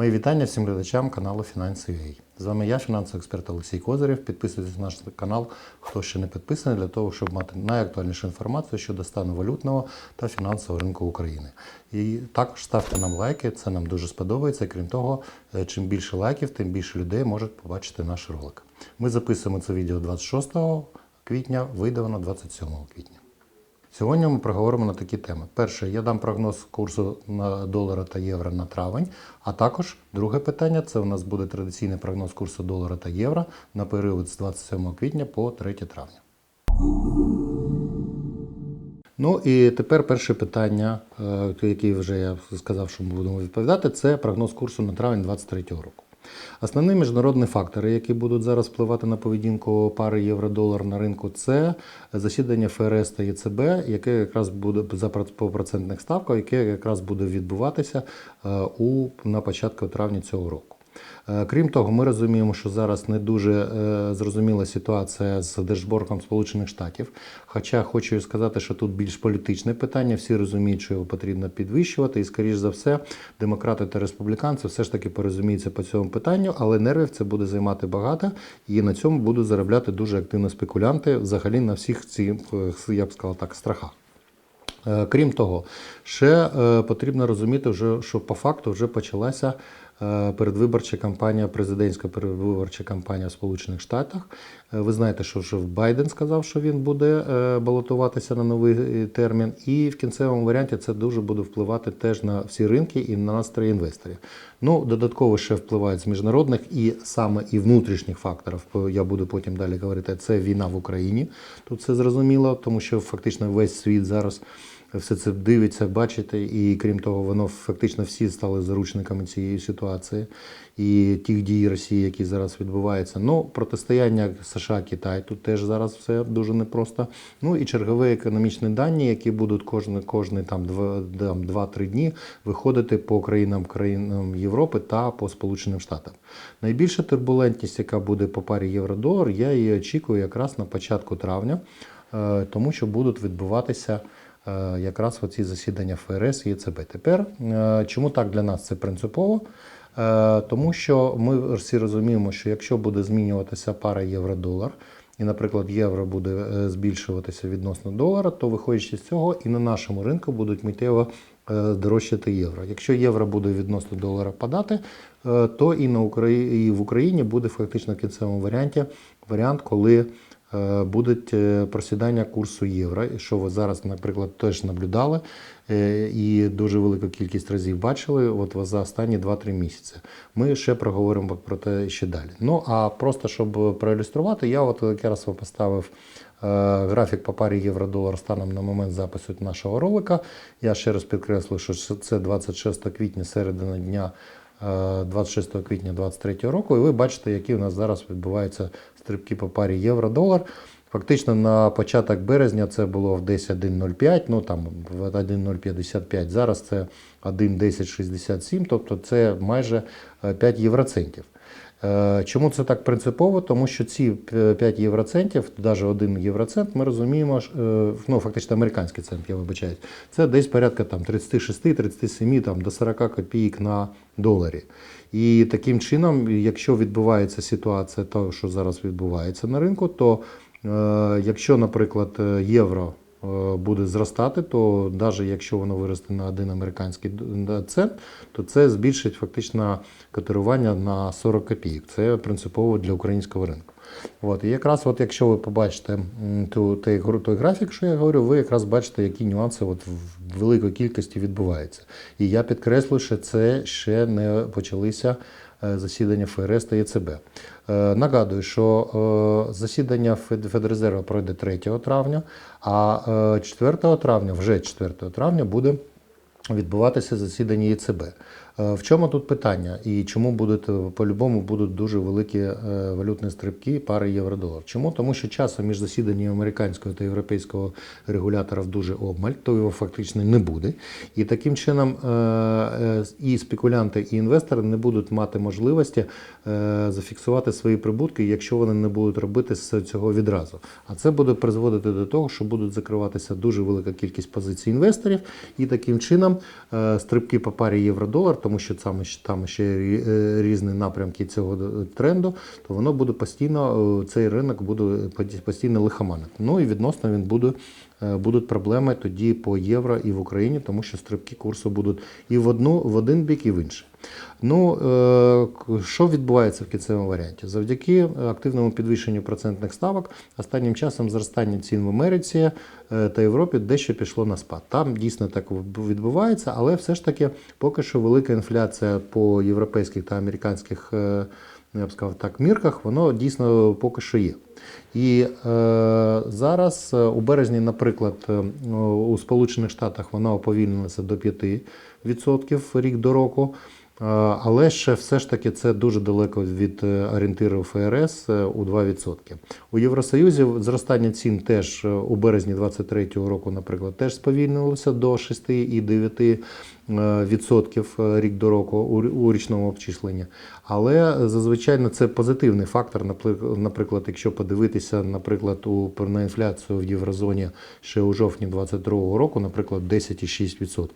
Мої вітання всім глядачам каналу Фінанси.ua. З вами я, фінансовий експерт Олексій Козирєв. Підписуйтесь на наш канал, хто ще не підписаний, для того, щоб мати найактуальнішу інформацію щодо стану валютного та фінансового ринку України. І також ставте нам лайки, це нам дуже сподобається. Крім того, е, чим більше лайків, тим більше людей можуть побачити наш ролик. Ми записуємо це відео 26 квітня, вийде воно 27 квітня. Сьогодні ми проговоримо на такі теми. Перше, я дам прогноз курсу на долара та євро на травень. А також друге питання це у нас буде традиційний прогноз курсу долара та євро на період з 27 квітня по 3 травня. Ну і тепер перше питання, е, яке вже я сказав, що ми будемо відповідати, це прогноз курсу на травень 2023 року. Основні міжнародні фактори, які будуть зараз впливати на поведінку пари євро-долар на ринку, це засідання ФРС та ЄЦБ, яке якраз буде за по процентних ставках, яке якраз буде відбуватися е, у на початку травня цього року. Е, Крім того, ми розуміємо, що зараз не дуже е, зрозуміла ситуація з держборгом Сполучених Штатів. Хоча хочу сказати, що тут більш політичне питання. Всі розуміють, що його потрібно підвищувати, і, скоріш за все, демократи та республіканці все ж таки порозуміються по цьому питанню, але нервів це буде займати багато, і на цьому будуть заробляти дуже активно спекулянти взагалі на всіх цих, е, я б сказав так, страхах. Крім того, ще потрібно розуміти, вже, що по факту вже почалася передвиборча кампанія, президентська передвиборча кампанія в Сполучених Штатах. Е, Ви знаєте, що вже Байден сказав, що він буде е, балотуватися на новий е, термін, і в кінцевому варіанті це дуже буде впливати теж на всі ринки і на настрої інвесторів. Ну, додатково ще впливають з міжнародних і саме і внутрішніх факторів. Я буду потім далі говорити. Це війна в Україні. Тут це зрозуміло, тому що фактично весь світ зараз все це дивиться, бачите, і крім того, воно фактично всі стали заручниками цієї ситуації і тих дій Росії, які зараз відбуваються. Ну, протистояння США Китай тут теж зараз все дуже непросто. Ну і чергові економічні дані, які будуть кожні, кожні там два- там, 2-3 дні виходити по країнам країнам Європи та по Сполученим Штатам. Найбільша турбулентність, яка буде по парі євро-долар, я її очікую якраз на початку травня, е, тому що будуть відбуватися якраз оці засідання ФРС і ЄЦБ. Тепер е, чому так для нас це принципово? Е, Тому що ми всі розуміємо, що якщо буде змінюватися пара євро-долар, і, наприклад, євро буде е, збільшуватися відносно долара, то виходячи з цього, і на нашому ринку будуть миттєво е, дорожчати євро. Якщо євро буде відносно долара падати, е, то і на Украї... і в Україні буде фактично кінцевому варіанті варіант, коли е, буде е, просідання курсу євро, що ви зараз, наприклад, теж наблюдали е, і дуже велику кількість разів бачили от за останні 2-3 місяці. Ми ще проговоримо про те ще далі. Ну а просто щоб проілюструвати, я от якраз вам поставив е, графік по парі євро-долар станом на момент запису нашого ролика. Я ще раз підкреслю, що це 26 квітня, середина дня. е, 26 квітня 2023 року, і ви бачите, які у нас зараз відбуваються стрибки по парі євро-долар. Фактично на початок березня це було десь 1,05, ну там в 1,055. Зараз це 1,1067, тобто це майже е, 5 євроцентів. Е, Чому це так принципово? Тому що ці 5 євроцентів, навіть 1 євроцент, ми розуміємо, е, ну фактично американський цент, я вибачаюсь, це десь порядка там 36-37 там, до 40 копійок на доларі. І таким чином, якщо відбувається ситуація, того, що зараз відбувається на ринку, то е, якщо, наприклад, євро буде зростати, то навіть якщо воно виросте на один американський цент, то це збільшить фактично котирування на 40 копійок. Це принципово для українського ринку. От, і якраз, от, якщо ви побачите ту, той, той графік, що я говорю, ви якраз бачите, які нюанси от в великій кількості відбуваються. І я підкреслю, що це ще не почалися е, засідання ФРС та ЄЦБ. Е, Нагадую, що е, засідання Федрезерва пройде 3 травня, а е, 4 травня, вже 4 травня, буде відбуватися засідання ЄЦБ. Е, В чому тут питання і чому будуть е, по-любому будуть дуже великі е, валютні стрибки пари євро-долар? Чому? Тому що часу між засіданням американського та європейського регуляторів дуже обмаль, то його фактично не буде. І таким чином і спекулянти, і інвестори не будуть мати можливості зафіксувати свої прибутки, якщо вони не будуть робити з цього відразу. А це буде призводити до того, що будуть закриватися дуже велика кількість позицій інвесторів, і таким чином стрибки по парі євро-долар, тому що там, ще- е, різні напрямки цього тренду, то воно буде постійно, е, цей ринок буде постійно лихоманити. Ну і відносно він буде, е, будуть проблеми тоді по євро і в Україні, тому що стрибки курсу будуть і в одну, в один бік, і в інший. Ну, е, що відбувається в кінцевому варіанті? Завдяки активному підвищенню процентних ставок, останнім часом зростання цін в Америці е, та Європі дещо пішло на спад. Там дійсно так відбувається, але все ж таки поки що велика інфляція по європейських та американських. Е, Я б сказав так, мірках, воно дійсно поки що є. І е, зараз е, у березні, наприклад, е, у Сполучених Штатах вона уповільнилася до 5% рік до року. Але ще все ж таки це дуже далеко від е, орієнтиру ФРС е, у 2%. У Євросоюзі зростання цін теж е, у березні 2023 року, наприклад, теж сповільнилося до 6,9% е, відсотків е, рік до року у, річному обчисленні. Але зазвичай це позитивний фактор. Наприклад, якщо подивитися, наприклад, у на інфляцію в єврозоні ще у жовтні 2022 року, наприклад, 10,6%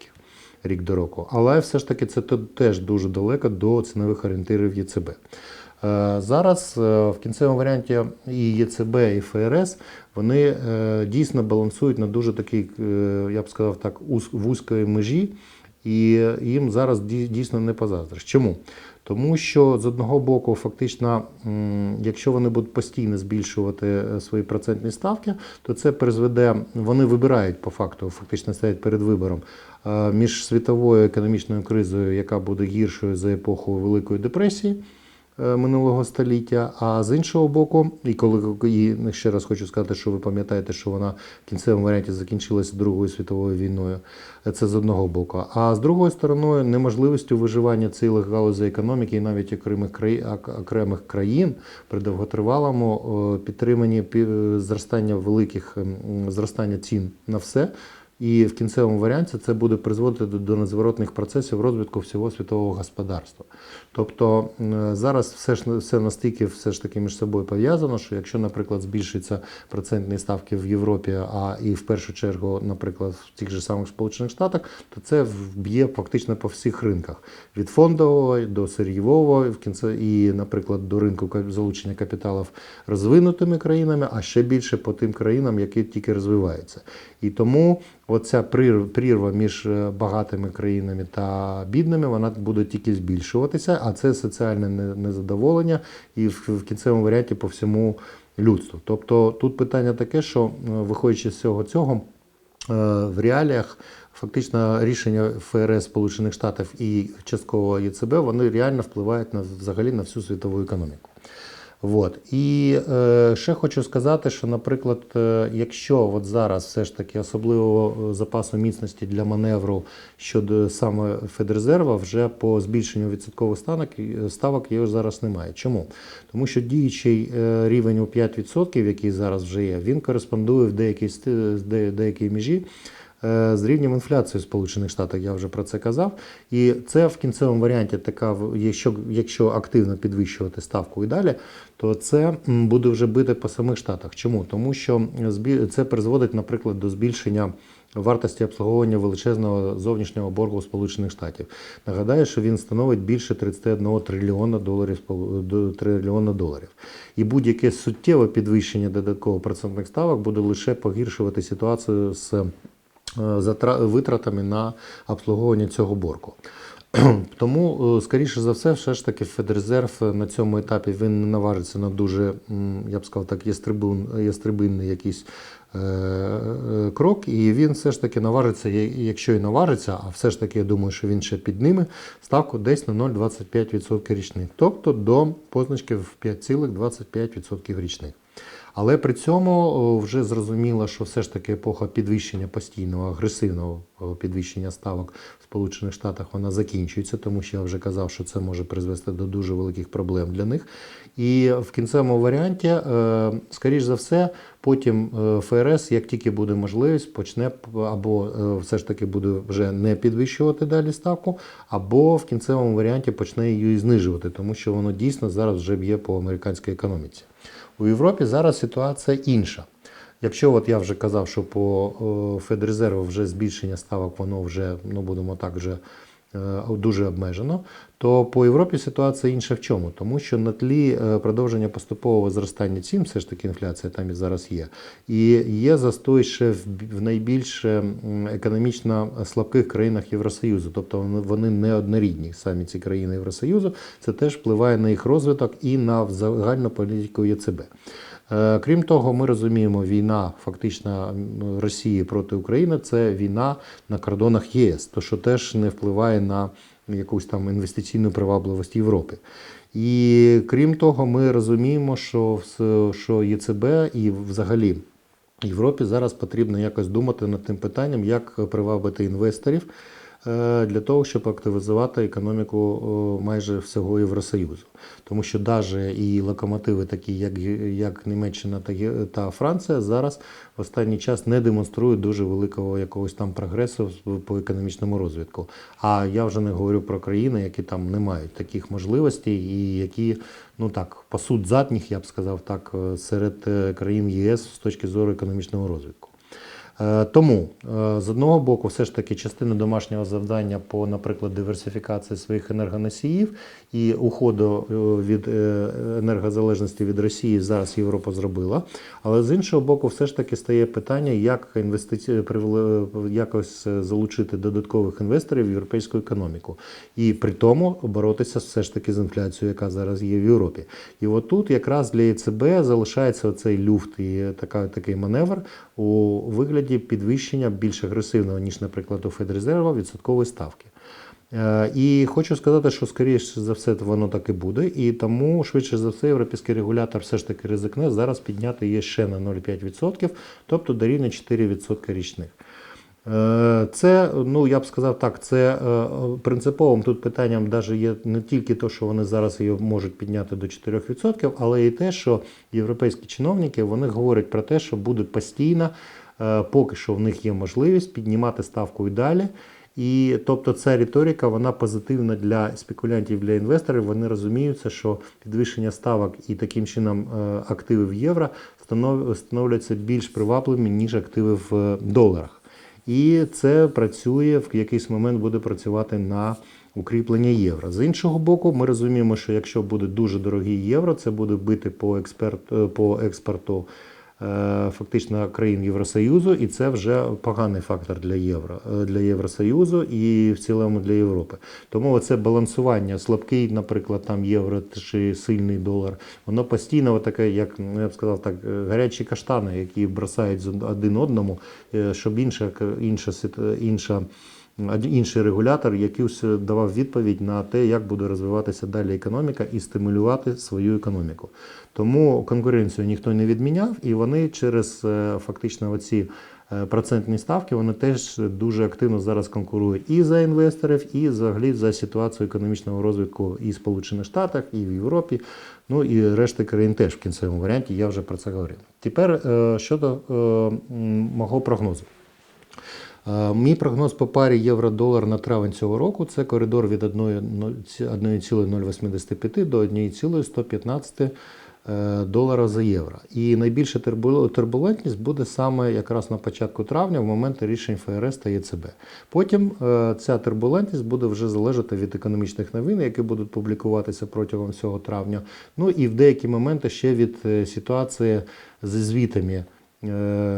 рік до року. Але все ж таки це теж дуже далеко до цінових орієнтирів ЄЦБ. Е, Зараз е, в кінцевому варіанті і ЄЦБ, і ФРС вони е, дійсно балансують на дуже такій, я б сказав так, вузької межі, і їм зараз дійсно не позаздриш. Чому? Тому що з одного боку, фактично, якщо вони будуть постійно збільшувати е, свої процентні ставки, то це призведе, вони вибирають по факту, фактично стоять перед вибором е, між світовою економічною кризою, яка буде гіршою за епоху Великої депресії минулого століття. А з іншого боку, і коли і ще раз хочу сказати, що ви пам'ятаєте, що вона в кінцевому варіанті закінчилася Другою світовою війною. Е, Це з одного боку. А з другої сторони, неможливістю виживання цілих галузей економіки і навіть окремих країн, окремих країн при довготривалому е, підтриманні пі- зростання великих зростання цін на все. І в кінцевому варіанті це буде призводити до, незворотних процесів розвитку всього світового господарства. Тобто зараз все ж все настільки все ж таки між собою пов'язано, що якщо, наприклад, збільшуються процентні ставки в Європі, а і в першу чергу, наприклад, в тих же самих Сполучених Штатах, то це вб'є фактично по всіх ринках від фондового до сир'євого, в кінці і, наприклад, до ринку залучення капіталів розвинутими країнами, а ще більше по тим країнам, які тільки розвиваються. І тому оця прірва між е, багатими країнами та бідними, вона буде тільки збільшуватися, а це соціальне не- незадоволення і в, кінцевому варіанті по всьому людству. Тобто тут питання таке, що е, виходячи з всього цього, е, в реаліях фактично рішення ФРС Сполучених Штатів і частково ЄЦБ вони реально впливають на взагалі на всю світову економіку. Вот. І е, ще хочу сказати, що, наприклад, е, якщо от зараз все ж таки особливо е, запасу міцності для маневру щодо саме Федрезерва, вже по збільшенню відсоткових ставок, ставок його зараз немає. Чому? Тому що діючий е, рівень у 5%, який зараз вже є, він кореспондує в деякій, деякій межі е, з рівнем інфляції в Сполучених Штатах, я вже про це казав. І це в кінцевому варіанті така, якщо, якщо активно підвищувати ставку і далі, то це буде вже бити по самих штатах. Чому? Тому що це призводить, наприклад, до збільшення. Вартості обслуговування величезного зовнішнього боргу Сполучених Штатів. Нагадаю, що він становить більше 31 трильйона доларів трильйона доларів. І будь-яке суттєве підвищення додатково процентних ставок буде лише погіршувати ситуацію з е, витратами на обслуговування цього боргу. Тому, е, скоріше за все, все ж таки Федрезерв на цьому етапі він не наважиться на дуже, я б сказав так, ястребун, ястребинний якийсь е, е, крок, і він все ж таки наважиться, якщо і наважиться, а все ж таки я думаю, що він ще підніме ставку десь на 0,25% річних, тобто до позначки в 5,25% річних. Але при цьому вже зрозуміло, що все ж таки епоха підвищення постійного агресивного підвищення ставок в Сполучених Штатах вона закінчується, тому що я вже казав, що це може призвести до дуже великих проблем для них. І в кінцевому варіанті, е, скоріш за все, потім е, ФРС, як тільки буде можливість, почне або е, все ж таки буде вже не підвищувати далі ставку, або в кінцевому варіанті почне її знижувати, тому що воно дійсно зараз вже б'є по американській економіці. У Європі зараз ситуація інша. Якщо от я вже казав, що по Федрезерву вже збільшення ставок, воно вже, ну будемо так, вже е, дуже обмежено, то по Європі ситуація інша в чому? Тому що на тлі е, продовження поступового зростання цін, все ж таки інфляція там і зараз є. І є застой ще в найбільш е, економічно слабких країнах Євросоюзу, тобто вони не однорідні, самі ці країни Євросоюзу. Це теж впливає на їх розвиток і на загальну політику ЄЦБ. Е, Крім того, ми розуміємо, війна фактично Росії проти України це війна на кордонах ЄС, то що теж не впливає на якусь там інвестиційну привабливість Європи. І крім того, ми розуміємо, що, що ЄЦБ і взагалі Європі зараз потрібно якось думати над тим питанням, як привабити інвесторів для того, щоб активізувати економіку майже всього Євросоюзу. Тому що навіть і локомотиви, такі як, як Німеччина та, та Франція, зараз в останній час не демонструють дуже великого якогось там прогресу по економічному розвитку. А я вже не говорю про країни, які там не мають таких можливостей і які, ну так, пасуть задніх, я б сказав так, е, серед е, країн ЄС з точки зору економічного розвитку. Е, Тому е, з одного боку, все ж таки, частина домашнього завдання по, наприклад, диверсифікації своїх енергоносіїв і уходу е, від енергозалежності від Росії зараз Європа зробила. Але з іншого боку, все ж таки стає питання, як інвестиці... якось залучити додаткових інвесторів в європейську економіку, і при тому боротися все ж таки з інфляцією, яка зараз є в Європі. І от тут якраз для ЕЦБ залишається оцей люфт і така, такий маневр у вигляді підвищення більш агресивного, ніж, наприклад, у Федрезерва відсоткової ставки. Е, І хочу сказати, що скоріше за все воно так і буде, і тому швидше за все європейський регулятор все ж таки ризикне зараз підняти її ще на 0,5%, тобто до рівня 4% річних. Е, Це, ну я б сказав так, це е, принциповим тут питанням навіть є не тільки те, що вони зараз її можуть підняти до 4%, але і те, що європейські чиновники вони говорять про те, що будуть постійно, е, поки що в них є можливість піднімати ставку і далі. І тобто ця риторика вона позитивна для спекулянтів, для інвесторів. Вони розуміються, що підвищення ставок і таким чином е, активи в євро становляться більш привабливими, ніж активи в е, доларах. І це працює в якийсь момент буде працювати на укріплення євро. З іншого боку, ми розуміємо, що якщо буде дуже дорогий євро, це буде бити по експерт е, по експорту е, фактично країн Євросоюзу, і це вже поганий фактор для євро е, для Євросоюзу і в цілому для Європи. Тому оце балансування слабкий, наприклад, там євро чи сильний долар, воно постійно таке, як ну, я б сказав так, е, гарячі каштани, які бросають один одному, е, щоб інша інша інша. Інший регулятор якийсь давав відповідь на те, як буде розвиватися далі економіка і стимулювати свою економіку. Тому конкуренцію ніхто не відміняв, і вони через е, фактично оці е, процентні ставки вони теж дуже активно зараз конкурують і за інвесторів, і взагалі за ситуацію економічного розвитку і в Сполучених Штатах, і в Європі. Ну і решти країн теж в кінцевому варіанті. Я вже про це говорив. Тепер е, щодо е, мого прогнозу. Е, Мій прогноз по парі євро-долар на травень цього року це коридор від 1,085 до 1,115 е, долара за євро. І найбільша турбулентність буде саме якраз на початку травня, в момент рішень ФРС та ЄЦБ. Потім е, ця турбулентність буде вже залежати від економічних новин, які будуть публікуватися протягом всього травня. Ну і в деякі моменти ще від ситуації зі звітами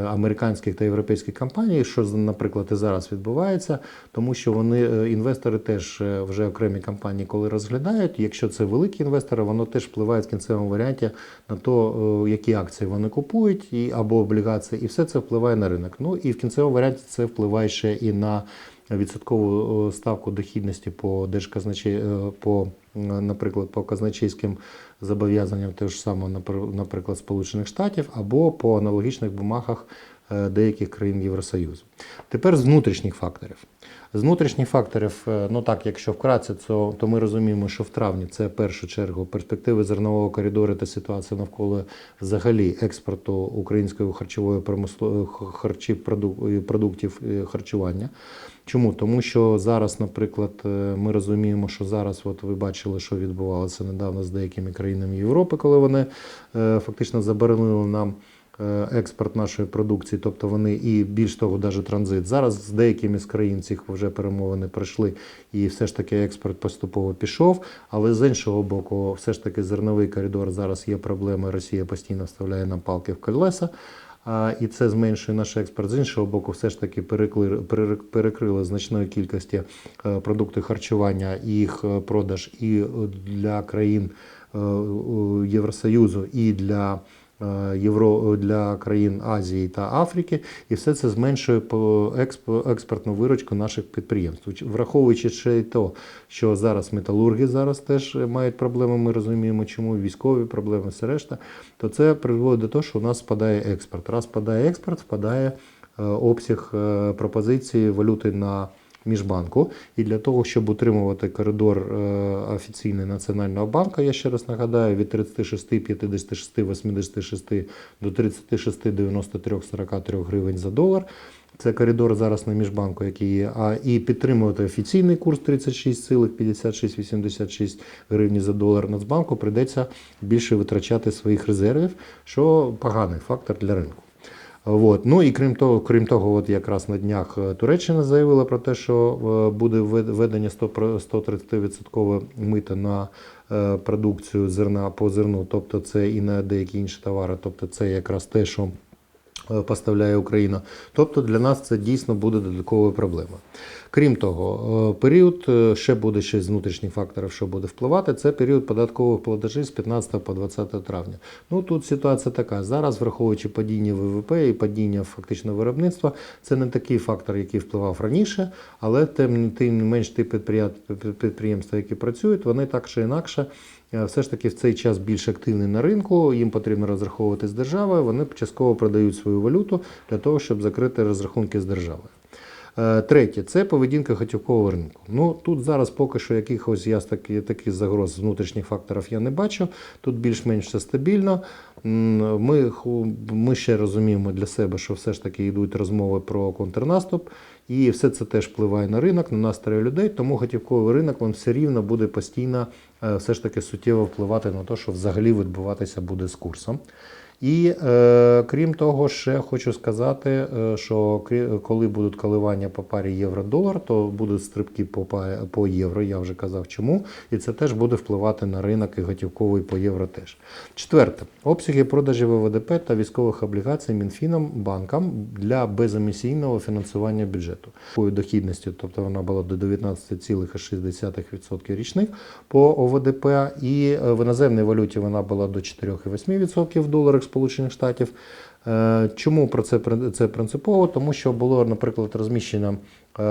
американських та європейських компаній, що наприклад і зараз відбувається, тому що вони е, інвестори теж е, вже окремі компанії, коли розглядають. Якщо це великі інвестори, воно теж впливає в кінцевому варіанті на то, е, які акції вони купують, і або облігації, і все це впливає на ринок. Ну і в кінцевому варіанті це впливає ще і на відсоткову е, ставку дохідності по держказначей, е, по, е, наприклад, по казначейським зобов'язанням ж напр- наприклад, Сполучених Штатів, або по аналогічних бумагах е, деяких країн Євросоюзу. Тепер з внутрішніх факторів. З внутрішніх факторів, е, ну так, якщо вкратце, то, то ми розуміємо, що в травні це в першу чергу перспективи зернового коридору та ситуація навколо взагалі експорту української харчової промислової харчів продуктів харчування. Чому? Тому що зараз, наприклад, е, ми розуміємо, що зараз, от ви бачили, що відбувалося недавно з деякими країнами Європи, коли вони е, фактично заборонили нам е, експорт нашої продукції, тобто вони і більш того, навіть транзит. Зараз з деякими з країн цих вже перемовини пройшли, і все ж таки експорт поступово пішов. Але з іншого боку, все ж таки зерновий коридор зараз є проблеми. Росія постійно вставляє нам палки в колеса. І це зменшує наш експорт. З іншого боку, все ж таки перекрили значної кількості продукти харчування їх е, продаж і е, для країн е, е, Євросоюзу, і для е, Євро для країн Азії та Африки, і все це зменшує по експ- експортну виручку наших підприємств. Враховуючи ще й то, що зараз металурги зараз теж мають проблеми, ми розуміємо, чому військові проблеми, все решта, то це призводить до того, що у нас спадає експорт. Раз спадає експорт, спадає е, обсяг е, пропозиції валюти на міжбанку. І для того, щоб утримувати коридор е, офіційний Національного банку, я ще раз нагадаю, від 36, 56, 86 до 36, 93, 43 гривень за долар. Це коридор зараз на міжбанку, який є. А і підтримувати офіційний курс 36,56-86 гривні за долар Нацбанку прийдеться більше витрачати своїх резервів, що поганий фактор для ринку. От. Ну і крім того, крім того, от якраз на днях е, Туреччина заявила про те, що е, буде введення 130% мита на е, продукцію зерна по зерну, тобто це і на деякі інші товари, тобто це якраз те, що поставляє Україна. Тобто для нас це дійсно буде додатковою проблемою. Крім того, е, період е, ще буде ще з внутрішніх факторів, що буде впливати. Це період податкових платежів з 15 по 20 травня. Ну тут ситуація така. Зараз, враховуючи падіння ВВП і падіння фактично виробництва, це не такий фактор, який впливав раніше, але тим, тим менш ті підприємства, які працюють, вони так чи інакше. е, Все ж таки в цей час більш активні на ринку, їм потрібно розраховувати з державою, вони частково продають свою валюту для того, щоб закрити розрахунки з державою. Е, Третє це поведінка готівкового ринку. Ну тут зараз поки що якихось я такі, таких загроз внутрішніх факторів я не бачу. Тут більш-менш все стабільно. Ми, ми ще розуміємо для себе, що все ж таки йдуть розмови про контрнаступ, і все це теж впливає на ринок, на настрої людей. Тому готівковий ринок він все рівно буде постійно е, все ж таки суттєво впливати на те, що взагалі відбуватися буде з курсом. І е, крім того, ще хочу сказати, е, що коли будуть коливання по парі євро-долар, то будуть стрибки по, по євро, я вже казав чому. І це теж буде впливати на ринок і готівковий по євро теж. Четверте, обсяги продажів ВВДП та військових облігацій Мінфіном банкам для беземісійного фінансування бюджету. Дохідністю, тобто вона була до 19,6% річних по ОВДП, і е, в іноземній валюті вона була до 4,8% в доларах Сполучених Штатів. Е, Чому про це це принципово? Тому що було, наприклад, розміщено е,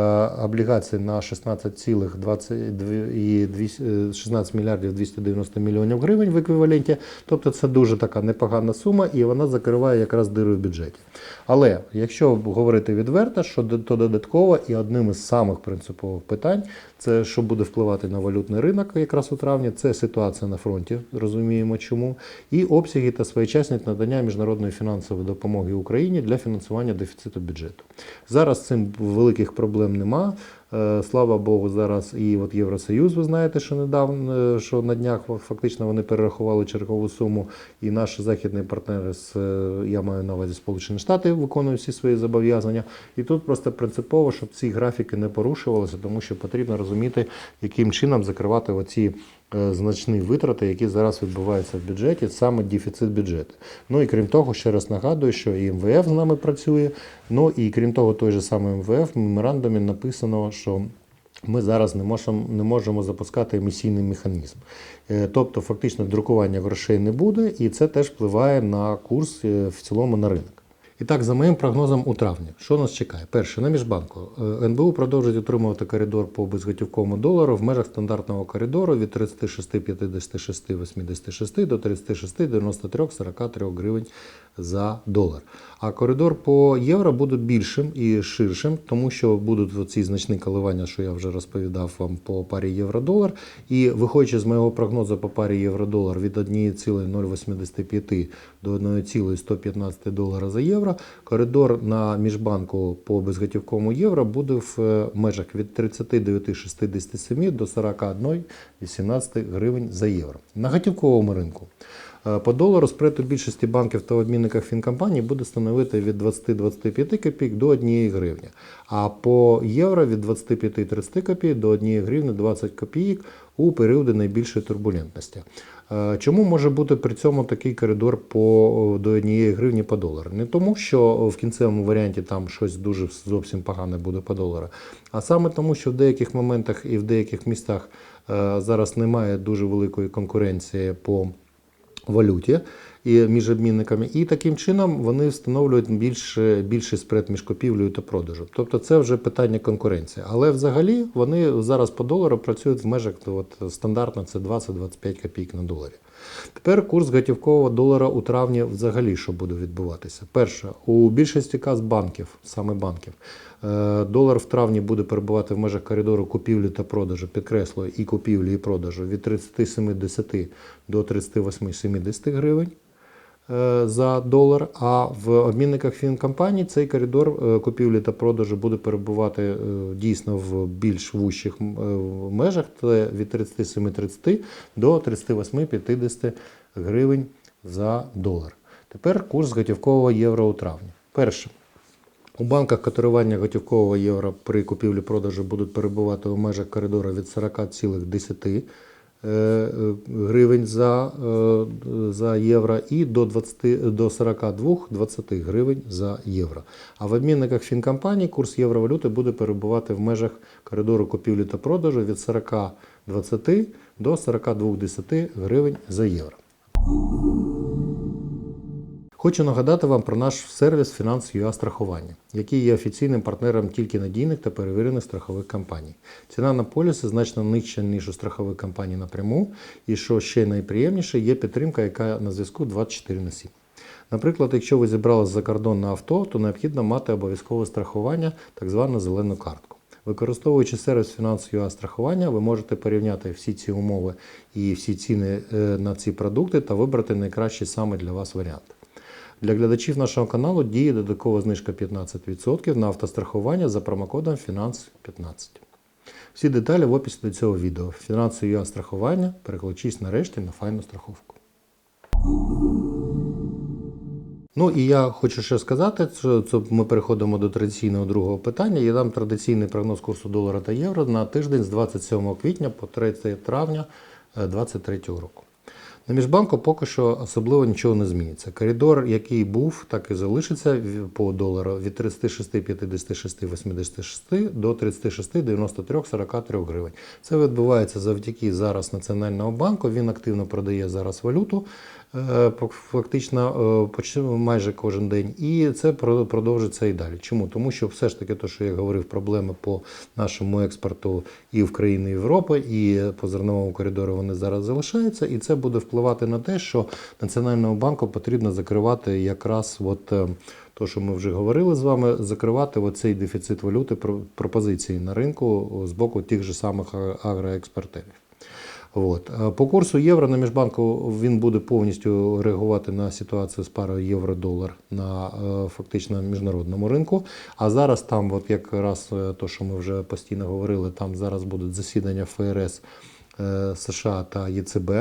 облігації на 16,22 і 200 е, 16 мільярдів 290 мільйонів гривень в еквіваленті. Тобто це дуже така непогана сума, і вона закриває якраз диру в бюджеті. Але якщо говорити відверто, що то додатково і одним із самих принципових питань, це що буде впливати на валютний ринок якраз у травні, це ситуація на фронті, розуміємо чому, і обсяги та своєчасність надання міжнародної фінансової допомоги Україні для фінансування дефіциту бюджету. Зараз цим великих проблем нема. Е, Слава Богу, зараз і от Євросоюз, ви знаєте, що недавно, е, що на днях фактично вони перерахували чергову суму, і наші західні партнери з е, я маю на увазі Сполучені Штати виконують всі свої зобов'язання. І тут просто принципово, щоб ці графіки не порушувалися, тому що потрібно розуміти, яким чином закривати оці значні витрати, які зараз відбуваються в бюджеті, саме дефіцит бюджету. Ну і крім того, ще раз нагадую, що і МВФ з нами працює. Ну і крім того, той же самий МВФ в меморандумі написано, що ми зараз не можемо, не можемо запускати емісійний механізм. Е, Тобто, фактично, друкування грошей не буде, і це теж впливає на курс е, в цілому на ринок. І так, за моїм прогнозом у травні, що нас чекає? Перше, на міжбанку Е, НБУ продовжить утримувати коридор по безготівковому долару в межах стандартного коридору від 36,56,86 до 36,93,43 гривень за долар. А коридор по євро буде більшим і ширшим, тому що будуть ці значні коливання, що я вже розповідав вам по парі євро-долар. І виходячи з моєго прогнозу по парі євро-долар від 1,085 до 1,115 долара за євро, коридор на міжбанку по безготівковому євро буде в е, межах від 39,67 до 41,18 гривень за євро. На готівковому ринку. Е, По долару спред у більшості банків та обмінниках фінкомпаній буде становити від 20-25 копійок до 1 гривні. А по євро від 25-30 копійок до 1 гривні 20 копійок у періоди найбільшої турбулентності. Е, Чому може бути при цьому такий коридор по, до 1 гривні по долару? Не тому, що в кінцевому варіанті там щось дуже зовсім погане буде по долару, а саме тому, що в деяких моментах і в деяких містах е, зараз немає дуже великої конкуренції по валюті і між обмінниками, і таким чином вони встановлюють більш, більший спред між купівлею та продажем. Тобто це вже питання конкуренції. Але взагалі вони зараз по долару працюють в межах от, стандартно це 20-25 копійок на доларі. Тепер курс готівкового долара у травні взагалі що буде відбуватися. Перше, у більшості каз банків, саме банків, е, долар в травні буде перебувати в межах коридору купівлі та продажу, підкреслюю, і купівлі, і продажу від 37,10 до 38,70 гривень за долар. А в обмінниках фінкомпаній цей коридор е, купівлі та продажу буде перебувати е, дійсно в більш вущих е, межах. Це від 37,30 до 38,50 гривень за долар. Тепер курс готівкового євро у травні. Перше. У банках котирування готівкового євро при купівлі-продажу будуть перебувати у межах коридору від 40,10 е, е, гривень за, е, за євро і до, 20, до 42-20 гривень за євро. А в обмінниках фінкомпаній курс євровалюти буде перебувати в межах коридору купівлі та продажу від 40 20 до 42,10 гривень за євро. Хочу нагадати вам про наш сервіс Фінанс.ua страхування, який є офіційним партнером тільки надійних та перевірених страхових компаній. Ціна на поліси значно нижча, ніж у страхових компаній напряму, і що ще найприємніше, є підтримка, яка на зв'язку 24 на 7. Наприклад, якщо ви зібрали за кордон на авто, то необхідно мати обов'язкове страхування, так звану зелену картку. Використовуючи сервіс фінансового страхування, ви можете порівняти всі ці умови і всі ціни е, на ці продукти та вибрати найкращий саме для вас варіант. Для глядачів нашого каналу діє додаткова знижка 15% на автострахування за промокодом Фінанс 15. Всі деталі в описі до цього відео. Фінансове страхування. Переключись нарешті на файну страховку. Ну і я хочу ще сказати, що це ми переходимо до традиційного другого питання. Я дам традиційний прогноз курсу долара та євро на тиждень з 27 квітня по 3 травня 2023 року. На міжбанку поки що особливо нічого не зміниться. Коридор, який був, так і залишиться по долару від 36, 56, 86 до 36, 93, 43 гривень. Це відбувається завдяки зараз Національного банку. Він активно продає зараз валюту, фактично е, майже кожен день. І це про- продовжиться і далі. Чому? Тому що все ж таки, то, що я говорив, проблеми по нашому експорту і в країни Європи, і по зерновому коридору вони зараз залишаються, і це буде впливати на те, що Національному банку потрібно закривати якраз от. е, то, що ми вже говорили з вами, закривати оцей дефіцит валюти про- пропозиції на ринку з боку тих же самих агроекспортерів. От. По курсу євро на міжбанку він буде повністю реагувати на ситуацію з парою євро-долар на е, фактично міжнародному ринку. А зараз там, от якраз е, то, що ми вже постійно говорили, там зараз будуть засідання ФРС е, США та ЄЦБ.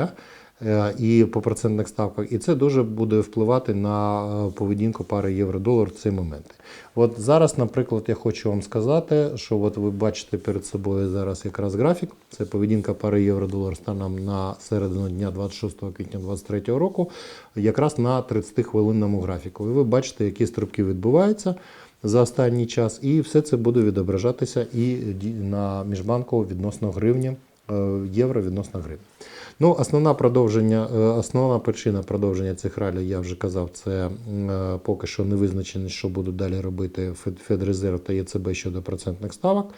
Е, І по процентних ставках, і це дуже буде впливати на е, поведінку пари євро-долар в ці моменти. От зараз, наприклад, я хочу вам сказати, що от ви бачите перед собою зараз якраз графік. Це поведінка пари євро-долар станом на середину дня 26 квітня 2023 року, якраз на 30-хвилинному графіку. І ви бачите, які стрибки відбуваються за останній час, і все це буде відображатися і на міжбанку відносно гривні, е, євро відносно гривні. Ну, основна продовження, е, основна причина продовження цих ралій, я вже казав, це е, поки що не визначено, що будуть далі робити Фед- Федрезерв та ЄЦБ щодо процентних ставок.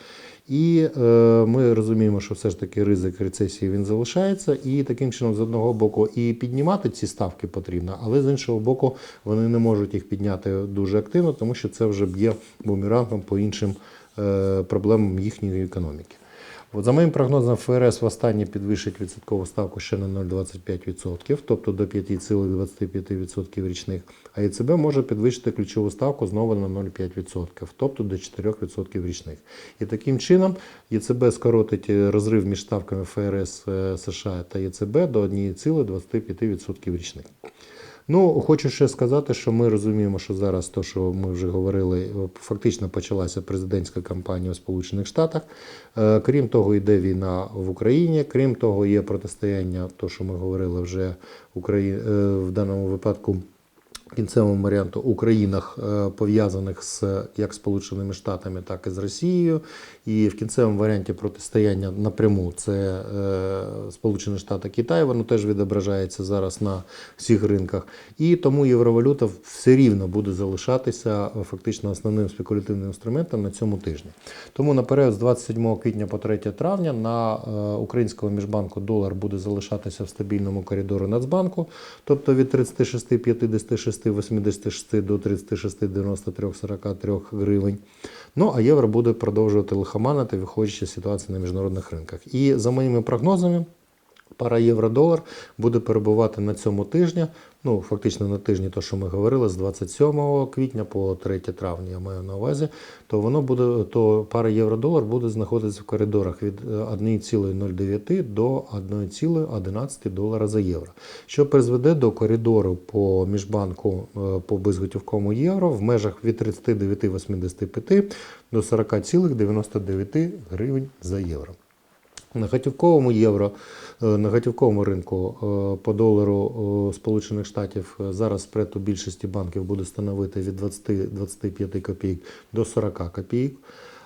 І е, ми розуміємо, що все ж таки ризик рецесії він залишається, і таким чином, з одного боку, і піднімати ці ставки потрібно, але з іншого боку, вони не можуть їх підняти дуже активно, тому що це вже б'є бумерангом по іншим е, проблемам їхньої економіки. От за моїм прогнозом, ФРС востаннє підвищить відсоткову ставку ще на 0,25%, тобто до 5,25% річних, а ЕЦБ може підвищити ключову ставку знову на 0,5%, тобто до 4% річних. І таким чином ЄЦБ скоротить е, розрив між ставками ФРС е, США та ЄЦБ до 1,25% річних. Ну, хочу ще сказати, що ми розуміємо, що зараз то, що ми вже говорили, фактично почалася президентська кампанія у Сполучених Штатах. Е, Крім того, йде війна в Україні. Крім того, є протистояння, то, що ми говорили вже Украї... е, в даному випадку. Кінцевому варіанту у країнах е, пов'язаних з як Сполученими Штатами, так і з Росією. І в кінцевому варіанті протистояння напряму це е, Сполучені Штати Китай, воно теж відображається зараз на всіх ринках. І тому євровалюта все рівно буде залишатися е, фактично основним спекулятивним інструментом на цьому тижні. Тому на період з 27 квітня по 3 травня на українському міжбанку долар буде залишатися в стабільному коридорі Нацбанку, тобто від 36,56 86 до 36, 93, 43 гривень. Ну а євро буде продовжувати лихоманити, виходячи з ситуації на міжнародних ринках. І за моїми прогнозами, пара євро-долар буде перебувати на цьому тижні. Ну, фактично на тижні, то, що ми говорили, з 27 квітня по 3 травня, я маю на увазі, то воно буде, то пара євро-долар буде знаходитися в коридорах від е, 1,09 до 1,11 долара за євро, що призведе до коридору по міжбанку е, по безготівковому євро в межах від 39,85 до 40,99 гривень за євро. На готівковому євро, е, на ринку е, по долару е, Сполучених Штатів зараз спред у більшості банків буде становити від 20-25 копійок до 40 копійок.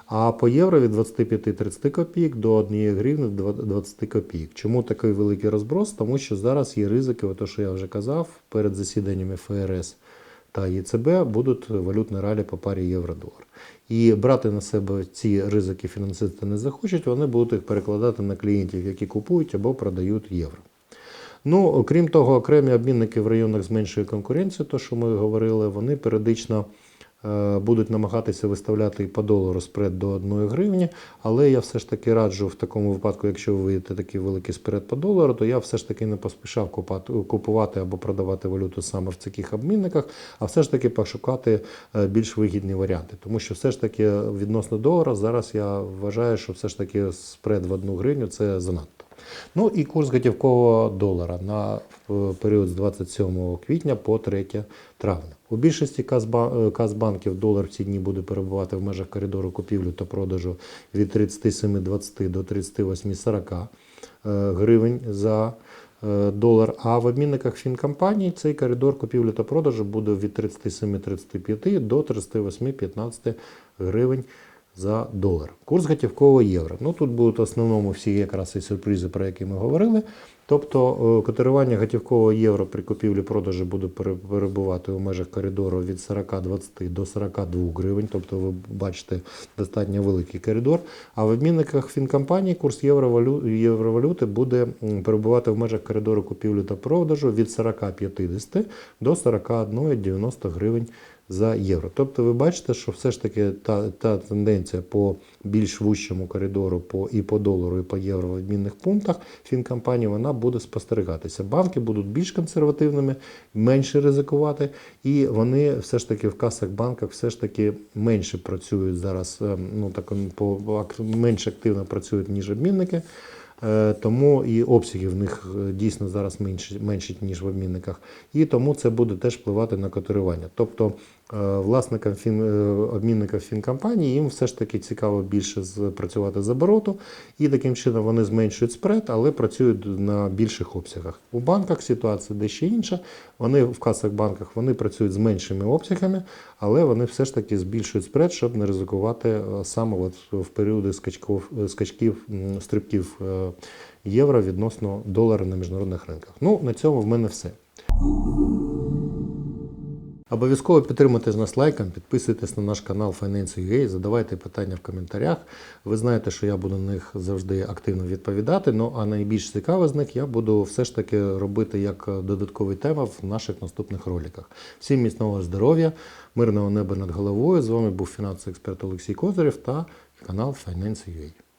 А по євро від 25-30 копійок до 1 гривні 20 копійок. Чому такий великий розброс? Тому що зараз є ризики, ото що я вже казав, перед засіданнями ФРС та ЄЦБ будуть валютні ралі по парі євро-долар. І брати на себе ці ризики фінансисти не захочуть, вони будуть їх перекладати на клієнтів, які купують або продають євро. Ну, крім того, окремі обмінники в районах з меншою конкуренцією, то що ми говорили, вони періодично будуть намагатися виставляти по долару спред до 1 гривні, але я все ж таки раджу в такому випадку, якщо ви видите такий великий спред по долару, то я все ж таки не поспішав купувати або продавати валюту саме в таких обмінниках, а все ж таки пошукати е, більш вигідні варіанти. Тому що все ж таки відносно долара зараз я вважаю, що все ж таки спред в 1 гривню це занадто. Ну і курс готівкового долара на е, період з 27 квітня по 3 травня. У більшості е, казбанків долар в ці дні буде перебувати в межах коридору купівлі та продажу від 37,20 до 38,40 е, гривень за долар. А в обмінниках фінкомпаній цей коридор купівлі та продажу буде від 37,35 до 38,15 гривень за долар. Курс готівкового євро. Ну тут будуть в основному всі якраз і сюрпризи, про які ми говорили. Тобто е, котирування готівкового євро при купівлі-продажі буде перебувати у межах коридору від 40,20 до 42 гривень. Тобто ви бачите достатньо великий коридор. А в обмінниках фінкомпаній курс євровалю- євровалюти буде перебувати в межах коридору купівлі та продажу від 40,50 до 41,90 гривень за євро. Тобто ви бачите, що все ж таки та, та тенденція по більш вущому коридору по, і по долару, і по євро в обмінних пунктах фінкомпанії вона буде спостерігатися. Банки будуть більш консервативними, менше ризикувати, і вони все ж таки в касах банках все ж таки менше працюють зараз, е, ну так по менш активно працюють, ніж обмінники. Е, Тому і обсяги в них е, дійсно зараз менші, менші, ніж в обмінниках. І тому це буде теж впливати на котирування. Тобто власникам фін, е, обмінників фінкомпаній їм все ж таки цікаво більше працювати з обороту, і таким чином вони зменшують спред, але працюють на більших обсягах. У банках ситуація дещо інша. Вони в касах банках вони працюють з меншими обсягами, але вони все ж таки збільшують спред, щоб не ризикувати е, саме от в періоди скачків, скачків стрибків е, євро відносно долара на міжнародних ринках. Ну, на цьому в мене все. Обов'язково підтримуйте нас лайком, підписуйтесь на наш канал Finance.ua, задавайте питання в коментарях. Ви знаєте, що я буду на них завжди активно відповідати. Ну а найбільш цікаве з них я буду все ж таки робити як додаткові тема в наших наступних роликах. Всім міцного здоров'я, мирного неба над головою. З вами був фінансовий експерт Олексій Козирєв та канал Finance.ua.